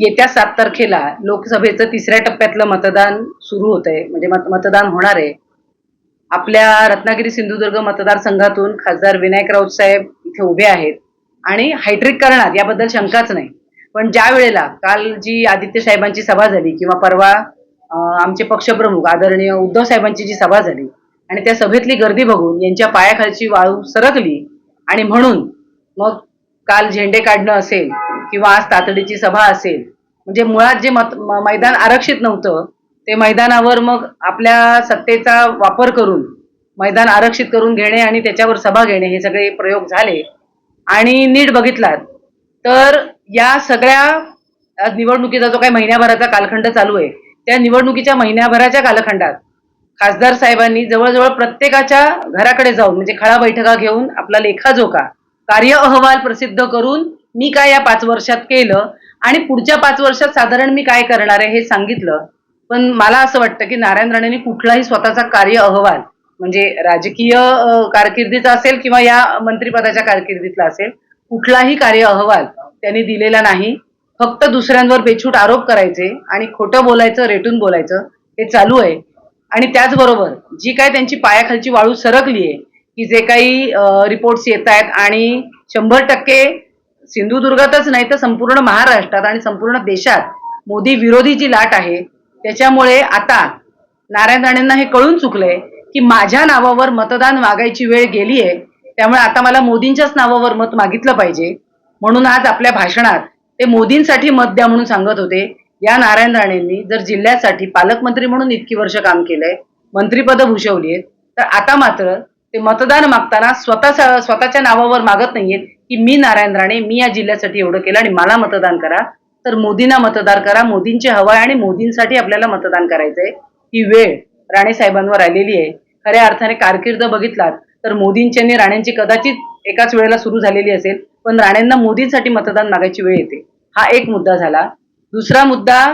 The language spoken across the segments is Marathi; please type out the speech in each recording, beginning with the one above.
येत्या सात तारखेला लोकसभेचं तिसऱ्या टप्प्यातलं मतदान सुरू होत आहे म्हणजे मत मतदान होणार आहे. आपल्या रत्नागिरी सिंधुदुर्ग मतदारसंघातून खासदार विनायक राऊत साहेब इथे उभे आहेत. आणि हायट्रिक करणार याबद्दल शंकाच नाही. पण ज्या वेळेला काल जी आदित्य साहेबांची सभा झाली किंवा परवा आमचे पक्षप्रमुख आदरणीय उद्धव साहेबांची जी सभा झाली आणि त्या सभेतली गर्दी बघून यांच्या पायाखालची वाळू सरकली आणि म्हणून मग काल झेंडे काढणं असेल किंवा आज तातडीची सभा असेल म्हणजे मुळात जे मत मैदान आरक्षित नव्हतं ते मैदानावर मग आपल्या सत्तेचा वापर करून मैदान आरक्षित करून घेणे आणि त्याच्यावर सभा घेणे हे सगळे प्रयोग झाले आणि नीट बघितलात तर या सगळ्या निवडणुकीचा जो काही महिन्याभराचा कालखंड चालू आहे त्या निवडणुकीच्या महिन्याभराच्या कालखंडात खासदार साहेबांनी जवळजवळ प्रत्येकाच्या घराकडे जाऊन म्हणजे खळा बैठका घेऊन आपला लेखाजोखा कार्य अहवाल प्रसिद्ध करून मी काय या पाच वर्षात केलं आणि पुढच्या पाच वर्षात साधारण मी काय करणार आहे हे सांगितलं. पण मला असं वाटतं की नारायण राणेंनी कुठलाही स्वतःचा कार्य अहवाल म्हणजे राजकीय कारकिर्दीचा असेल किंवा या मंत्रिपदाच्या कारकिर्दीतला असेल कुठलाही कार्य अहवाल त्यांनी दिलेला नाही. फक्त दुसऱ्यांवर बेछूट आरोप करायचे आणि खोटं बोलायचं रेटून बोलायचं हे चालू आहे. आणि त्याचबरोबर जी काय त्यांची पायाखालची वाळू सरकली आहे की जे काही रिपोर्ट्स येत आहेत आणि शंभर टक्के सिंधुदुर्गातच नाही तर संपूर्ण महाराष्ट्रात आणि संपूर्ण देशात मोदी विरोधी जी लाट आहे. त्याच्यामुळे आता नारायण राणेंना हे कळून चुकलंय की माझ्या नावावर मतदान मागायची वेळ गेली आहे त्यामुळे आता मला मोदींच्याच नावावर मत मागितलं पाहिजे. म्हणून आज आपल्या भाषणात ते मोदींसाठी मत द्या म्हणून सांगत होते. या नारायण राणेंनी जर जिल्ह्यासाठी पालकमंत्री म्हणून इतकी वर्ष काम केलंय मंत्रीपद भूषवली आहेत तर आता मात्र ते मतदान मागताना स्वतः स्वतःच्या नावावर मागत नाहीयेत. की मी नारायण राणे मी या जिल्ह्यासाठी एवढं केलं आणि मला मतदान करा. तर मोदींना मतदान करा. मोदींची हवा आहे आणि मोदींसाठी आपल्याला मतदान करायचंय. ही वेळ राणे साहेबांवर आलेली आहे. खऱ्या अर्थाने कारकीर्द बघितलात तर मोदींची आणि राणेंची कदाचित एकाच वेळेला सुरू झालेली असेल पण राणेंना मोदींसाठी मतदान मागायची वेळ येते. हा एक मुद्दा झाला. दुसरा मुद्दा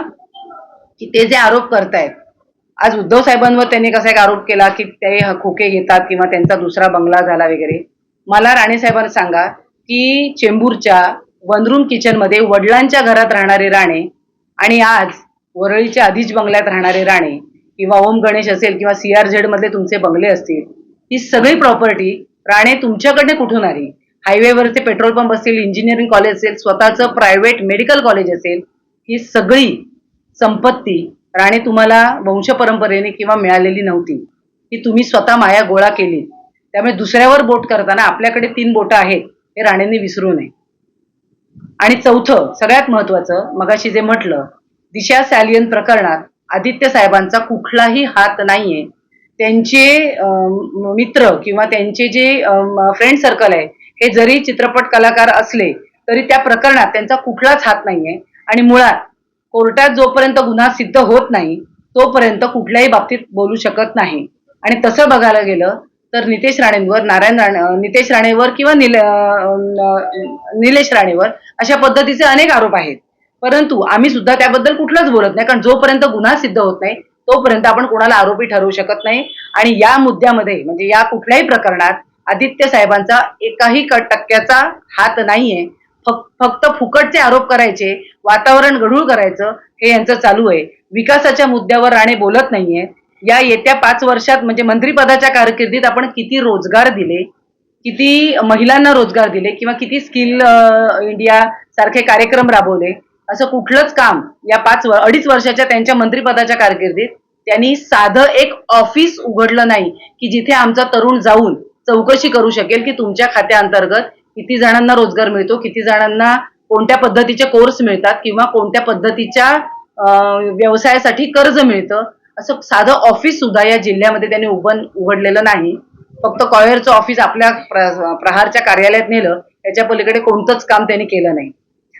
की ते जे आरोप करतायत आज उद्धव साहेबांवर त्यांनी कसा एक आरोप केला की ते खोके घेतात किंवा त्यांचा दुसरा बंगला झाला वगैरे. मला राणे साहेबांना सांगा की चेंबूरच्या वनरूम किचनमध्ये वडिलांच्या घरात राहणारे राणे आणि आज वरळीच्या आधीच बंगल्यात राहणारे राणे किंवा ओम गणेश असेल किंवा सीआरझेड मधले तुमचे बंगले असतील ही सगळी प्रॉपर्टी राणे तुमच्याकडे कुठून आली? हायवेवरचे पेट्रोल पंप असतील इंजिनिअरिंग कॉलेज असेल स्वतःचं प्रायव्हेट मेडिकल कॉलेज असेल ही सगळी संपत्ती राणे तुम्हाला वंश परंपरेने किंवा मिळालेली नव्हती. ती तुम्ही स्वतः माया गोळा केली. त्यामुळे दुसऱ्यावर बोट करताना आपल्याकडे तीन बोटं आहेत. हे राणेंनी विसरू नये. आणि चौथं सगळ्यात महत्वाचं मगाशी जे म्हटलं दिशा सॅलियन प्रकरणात आदित्य साहेबांचा कुठलाही हात नाहीये. त्यांचे मित्र किंवा त्यांचे जे फ्रेंड सर्कल आहे हे जरी चित्रपट कलाकार असले तरी त्या प्रकरणात त्यांचा कुठलाच हात नाहीये. आणि मुळात कोर्टात जोपर्यंत गुन्हा सिद्ध होत नाही तोपर्यंत कुठल्याही बाबतीत बोलू शकत नाही. आणि तसं बघायला गेलं तर नितेश राणेंवर नारायण राणे नितेश राणेवर किंवा निल निलेश राणेवर अशा पद्धतीचे अनेक आरोप आहेत. परंतु आम्ही सुद्धा त्याबद्दल कुठलंच बोलत नाही कारण जोपर्यंत गुन्हा सिद्ध होत नाही तोपर्यंत आपण कोणाला आरोपी ठरवू शकत नाही. आणि या मुद्द्यामध्ये म्हणजे या कुठल्याही प्रकरणात आदित्य साहेबांचा एकाही टक्क्याचा हात नाहीये. फक- फक्त फुकटचे आरोप करायचे वातावरण गढूळ करायचं हे यांचं चालू आहे. विकासाच्या मुद्द्यावर राणे बोलत नाहीये या येत्या पाच वर्षात म्हणजे मंत्रीपदाच्या कारकिर्दीत आपण किती रोजगार दिले किती महिलांना रोजगार दिले किंवा किती स्किल इंडिया सारखे कार्यक्रम राबवले असं कुठलंच काम या पाच अडीच वर्षाच्या त्यांच्या मंत्रीपदाच्या कारकिर्दीत त्यांनी साधं एक ऑफिस उघडलं नाही की जिथे आमचा तरुण जाऊन चौकशी करू शकेल की तुमच्या खात्याअंतर्गत किती जणांना रोजगार मिळतो किती जणांना कोणत्या पद्धतीचे कोर्स मिळतात किंवा कोणत्या पद्धतीच्या व्यवसायासाठी कर्ज मिळतं. असं साधं ऑफिस सुद्धा या जिल्ह्यामध्ये त्यांनी उभं उघडलेलं नाही. फक्त कॉयरचं ऑफिस आपल्या प्रहारच्या कार्यालयात नेलं. त्याच्या पलीकडे कोणतंच काम त्यांनी केलं नाही.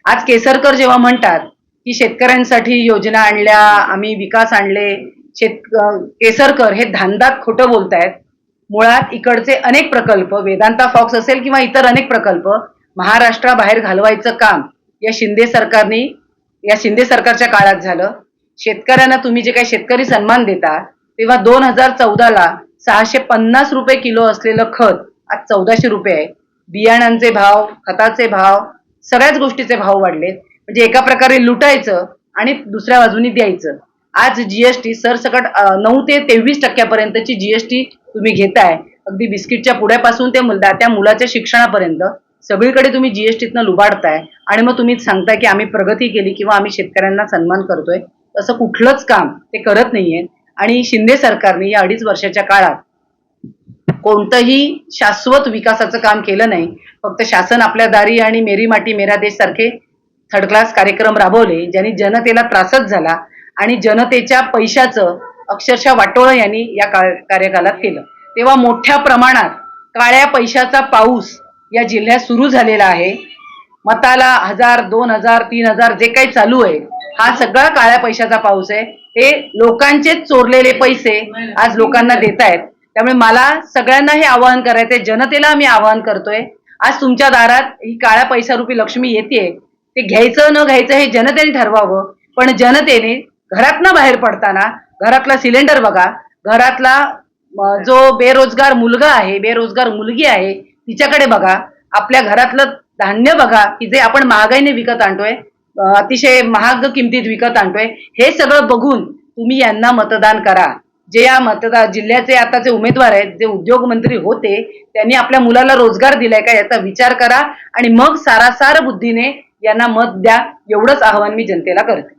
आज केसरकर जेव्हा म्हणतात की शेतकऱ्यांसाठी योजना आणल्या आम्ही विकास आणले शेत केसरकर हे धांदात खोटं बोलतायत. मुळात इकडचे अनेक प्रकल्प वेदांता फॉक्स असेल किंवा इतर अनेक प्रकल्प महाराष्ट्राबाहेर घालवायचं काम या शिंदे सरकारने या शिंदे सरकारच्या काळात झालं. शेतकऱ्यांना तुम्ही जे काही शेतकरी सन्मान देता तेव्हा दोन हजार चौदाला सहाशे पन्नास रुपये किलो असलेलं खत आज चौदाशे रुपये आहे. बियाणांचे भाव खताचे भाव सगळ्याच गोष्टीचे भाव वाढलेत म्हणजे एका प्रकारे लुटायचं आणि दुसऱ्या बाजूनी द्यायचं. आज जीएसटी सरसकट नऊ ते तेवीस टक्क्यापर्यंतची जीएसटी तुम्ही घेताय. अगदी बिस्किटच्या पुड्यापासून ते मुल- त्या मुलाच्या शिक्षणापर्यंत सगळीकडे तुम्ही जीएसटीतनं लुबाडताय. आणि मग तुम्ही सांगताय की आम्ही प्रगती केली किंवा आम्ही शेतकऱ्यांना सन्मान करतोय. असं कुठलंच काम ते करत नाहीये. आणि शिंदे सरकारने या अडीच वर्षाच्या काळात कोणतंही शाश्वत विकासाचं काम केलं नाही. फक्त शासन आपल्या दारी आणि मेरी माटी मेरा देश सारखे थर्ड क्लास कार्यक्रम राबवले ज्यांनी जनतेला त्रासच झाला आणि जनतेच्या पैशाचं अक्षरशः वाटोळं यांनी या का- कार्यकालात केलं. तेव्हा मोठ्या प्रमाणात काळ्या पैशाचा पाऊस या जिल्ह्यात सुरू झालेला आहे. मताला हजार दोन हजार तीन हजार जे काही चालू आहे हा सगळा काळ्या पैशाचा पाऊस आहे. हे लोकांचेच चोरलेले पैसे आज लोकांना देत आहेत त्यामुळे मला सगळ्यांना हे आवाहन करायचंय. जनतेला मी आवाहन करतोय. आज तुमच्या दारात ही काळ्या पैशारूपी लक्ष्मी येते ते घ्यायचं न घ्यायचं हे जनतेने ठरवावं. पण जनतेने घरातनं बाहेर पडताना घरातला सिलेंडर बघा. घरातला जो बेरोजगार मुलगा आहे बेरोजगार मुलगी आहे तिच्याकडे बघा. आपल्या घरातलं धान्य बघा की जे आपण महागाईने विकत आणतोय. अतिशय महाग किमतीत विकत आणतोय. हे सगळं बघून तुम्ही यांना मतदान करा. जे या मतदार जिल्ह्याचे आताचे उमेदवार आहेत जे उद्योगमंत्री होते त्यांनी आपल्या मुलाला रोजगार दिलाय का याचा विचार करा आणि मग सारासार बुद्धीने यांना मत द्या. एवढंच आवाहन मी जनतेला करते.